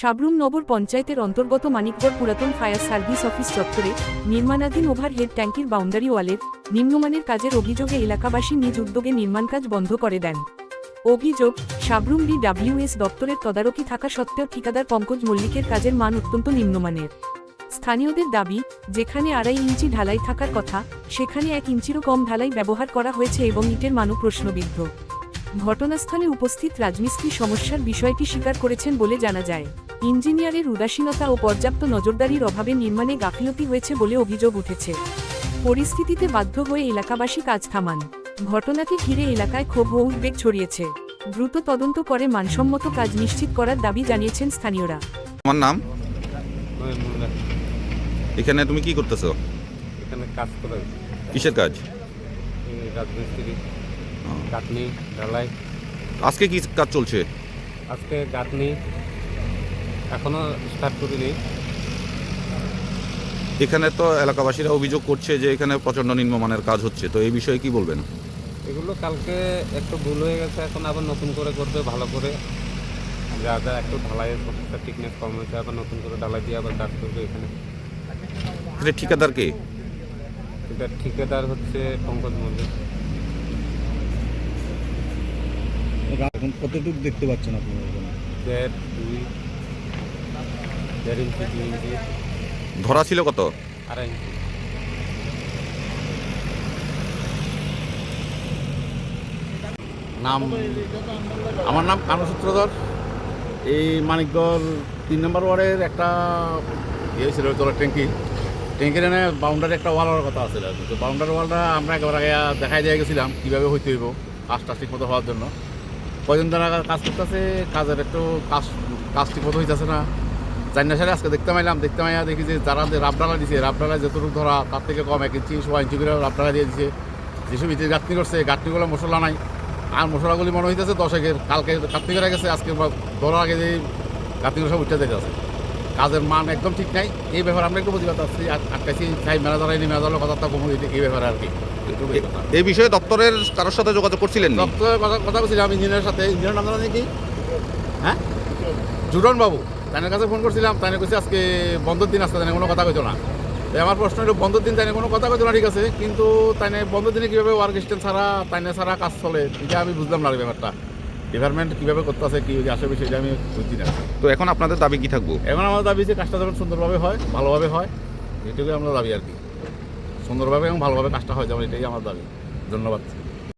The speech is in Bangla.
সাবরুম নগর পঞ্চায়েতের অন্তর্গত মানিকগড় পুরাতন ফায়ার সার্ভিস অফিস চত্বরে নির্মাণাধীন ওভারহেড ট্যাঙ্কির বাউন্ডারি ওয়ালের নিম্নমানের কাজের অভিযোগে এলাকাবাসী নিজ উদ্যোগে নির্মাণ কাজ বন্ধ করে দেন। অভিযোগ, সাবরুম ডিডাব্লিউএস দপ্তরের তদারকি থাকা সত্ত্বেও ঠিকাদার পঙ্কজ মল্লিকের কাজের মান অত্যন্ত নিম্নমানের। স্থানীয়দের দাবি, যেখানে আড়াই ইঞ্চি ঢালাই থাকার কথা, সেখানে এক ইঞ্চিরও কম ঢালাই ব্যবহার করা হয়েছে এবং ইটের মানও প্রশ্নবিদ্ধ। ঘটনাস্থলে উপস্থিত রাজমিস্ত্রি সমস্যার বিষয়টি স্বীকার করেছেন বলে জানা যায়। ইঞ্জিনিয়ারের উদাসীনতা ও পর্যাপ্ত নজরদারির অভাবে নির্মাণে গাফিলতি হয়েছে বলে অভিযোগ উঠেছে। পরিস্থিতিতে বাধ্য হয়ে এলাকাবাসী কাজ থামান। ঘটনাকে ঘিরে এলাকায় ক্ষোভ ও উদ্বেগ ছড়িয়েছে। দ্রুত তদন্ত করে মানসম্মত কাজ নিশ্চিত করার দাবি জানিয়েছেন স্থানীয়রা। আমার নাম? এখানে তুমি কি করতেছো? এখানে কাজ করে কিসের কাজ? রাজমিস্ত্রি। গাঁথনি ঢালাই। আজকে কি কাজ চলছে? আজকে গাঁথনি এখনও স্টার্ট করিনি। এখানে তো এলাকাবাসীরা অভিযোগ করছে যে এখানে প্রচণ্ড নিম্নমানের কাজ হচ্ছে। তো এই বিষয়ে কি বলবেন? এগুলো কালকে একটু ভুল হয়ে গেছে এখন আবার নতুন করে করবে ভালো করে। যা যা একটু ঢালাইয়ের প্রসেসটা ঠিকনেস কম হয়েছে আবার নতুন করে ঢালাই দিয়ে আবার কাজ করবে এখানে। ঠিকাদার কে? এটা ঠিকাদার হচ্ছে পঙ্কজ মল্লিক। এখন কতটুকু দেখতে পাচ্ছেন? দেড় দুই দেড় ইঞ্চি দুই ইঞ্চি। ধরা ছিল কত? আড়াই ইঞ্চি। নাম আমার নাম কানু সূত্রধর। এই মানিকগড় তিন নম্বর ওয়ার্ডের একটা ইয়ে ছিল জলের ট্যাঙ্কি। ট্যাঙ্কির এনে বাউন্ডারি একটা ওয়াল হওয়ার কথা আছে তো বাউন্ডারি ওয়ালটা আমরা একেবারে আগে দেখাই দিয়ে গেছিলাম কীভাবে হইতে হইব কাজটা ঠিক মতো হওয়ার জন্য। কয়দিন দ্বারা কাজ করতেছে? কাজের একটু কাজ কাজটি ঠিক মতো হইতেছে না। জানি না আজকে দেখতে পাইলাম। দেখতে পাইয়া দেখি যে যারা যে রাবডালা দিছে রাবডালা যতটুকু ধরা, তার থেকে কম এক ইঞ্চি সোয়া ইঞ্চি করে রাবডালা দিয়ে দিছে। যেসব ইঞ্চি গাঁথনি করছে গাঁথনিগুলো মশলা নাই। আর মশলাগুলি মনে হইতেছে দশেকের, কালকে গাঁথনি করে গেছে, আজকে ধরার আগে যে গাঁথনিগুলো সব উঠতে যেতে আছে কাজের মান একদম ঠিক নাই। এই ব্যাপারে আমরা একটু প্রতিবাদ আসছি আট- আটকাইছি সাহেব এনে মেলাদারের কথা কমন এই ব্যাপারে আর কি। এই বিষয়ে দপ্তরের কারোর সাথে যোগাযোগ করছিলেন নি? ডক্টরের কথা কথা বলছিলাম ইঞ্জিনিয়ারের সাথে। ইঞ্জিনিয়ার নাম জানেন কি হ্যাঁ? জুডন বাবু। তাদের কাছে ফোন করছিলাম তাই কইছে আজকে বন্ধের দিন আসতে তাই কোনো কথা কইতো না। তাই আমার প্রশ্ন হলো বন্ধের দিন তাই কোনো কথা কইতো না ঠিক আছে কিন্তু তাই বন্ধের দিনে কীভাবে ওয়ার্ক স্টেন ছাড়া তাই ছাড়া কাজ চলে এটা আমি বুঝলাম না ব্যাপারটা। ডিপার্টমেন্ট কীভাবে করতেছে কী আসে বিষয় আমি বুঝছি না। তো এখন আপনাদের দাবি কি থাকব? এখন আমাদের দাবি যে কাজটা যেমন সুন্দরভাবে হয় ভালোভাবে হয় এটুকুই আমরা দাবি আর কি। সুন্দরভাবে এবং ভালোভাবে কাজটা হয় যেমন এটাই আমার দাবি। ধন্যবাদ।